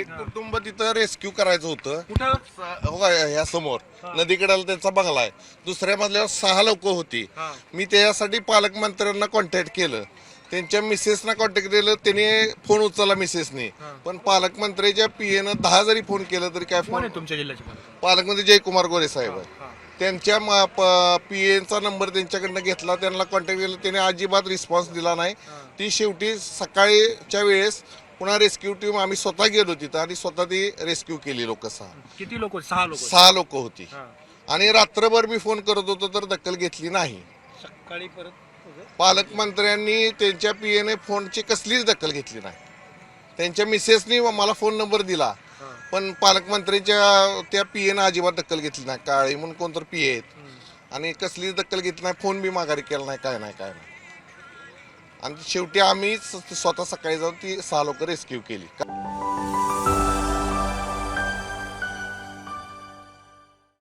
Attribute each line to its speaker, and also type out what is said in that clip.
Speaker 1: एक कुटुंब तिथं रेस्क्यू करायचं होतं.
Speaker 2: कुठं?
Speaker 1: हो का, ह्या समोर. नदीकडेला त्यांचा बंगला आहे. दुसऱ्या मजल्यावर सहा लोक होती.
Speaker 2: हा.
Speaker 1: मी त्याच्यासाठी पालकमंत्र्यांना कॉन्टॅक्ट केलं. त्यांच्या मिसेसना कॉन्टॅक्ट केलं. त्याने फोन उचलला मिसेसने पण पालकमंत्र्याच्या पीएनं दहा जरी फोन केलं तरी काय
Speaker 2: कोण
Speaker 1: फोन
Speaker 2: आहे तुमच्या जिल्ह्याचे पालक?
Speaker 1: पालकमंत्री जयकुमार गोरे साहेब. त्यांच्या पीएचा नंबर त्यांच्याकडनं घेतला. त्यांना कॉन्टॅक्ट केला. त्याने अजिबात रिस्पॉन्स दिला नाही. ती शेवटी सकाळीच्या वेळेस पुन्हा रेस्क्यू टीम आम्ही स्वतः गेलो तिथं आणि स्वतः ती रेस्क्यू केली लोक सहा.
Speaker 2: किती लोक सहा लोक
Speaker 1: सहा लोक होती.
Speaker 2: हा.
Speaker 1: आणि रात्रभर मी फोन करत होतो तर दखल घेतली नाही.
Speaker 2: सकाळी परत
Speaker 1: पालकमंत्र्यांनी त्यांच्या पीएने फोनची कसलीच दखल घेतली नाही. त्यांच्या मिसेसनी मला फोन नंबर दिला पण पालकमंत्र्यांच्या त्या पीएनं अजिबात दखल घेतली नाही. काळे म्हणून कोणतर पीए आहेत. आणि कसलीच दखल घेतली नाही फोन बी माघारी केला नाही काय नाही काय नाही. आणि शेवटी आम्ही स्वतः सकाळी जाऊन ती सहा लोक रेस्क्यू केली.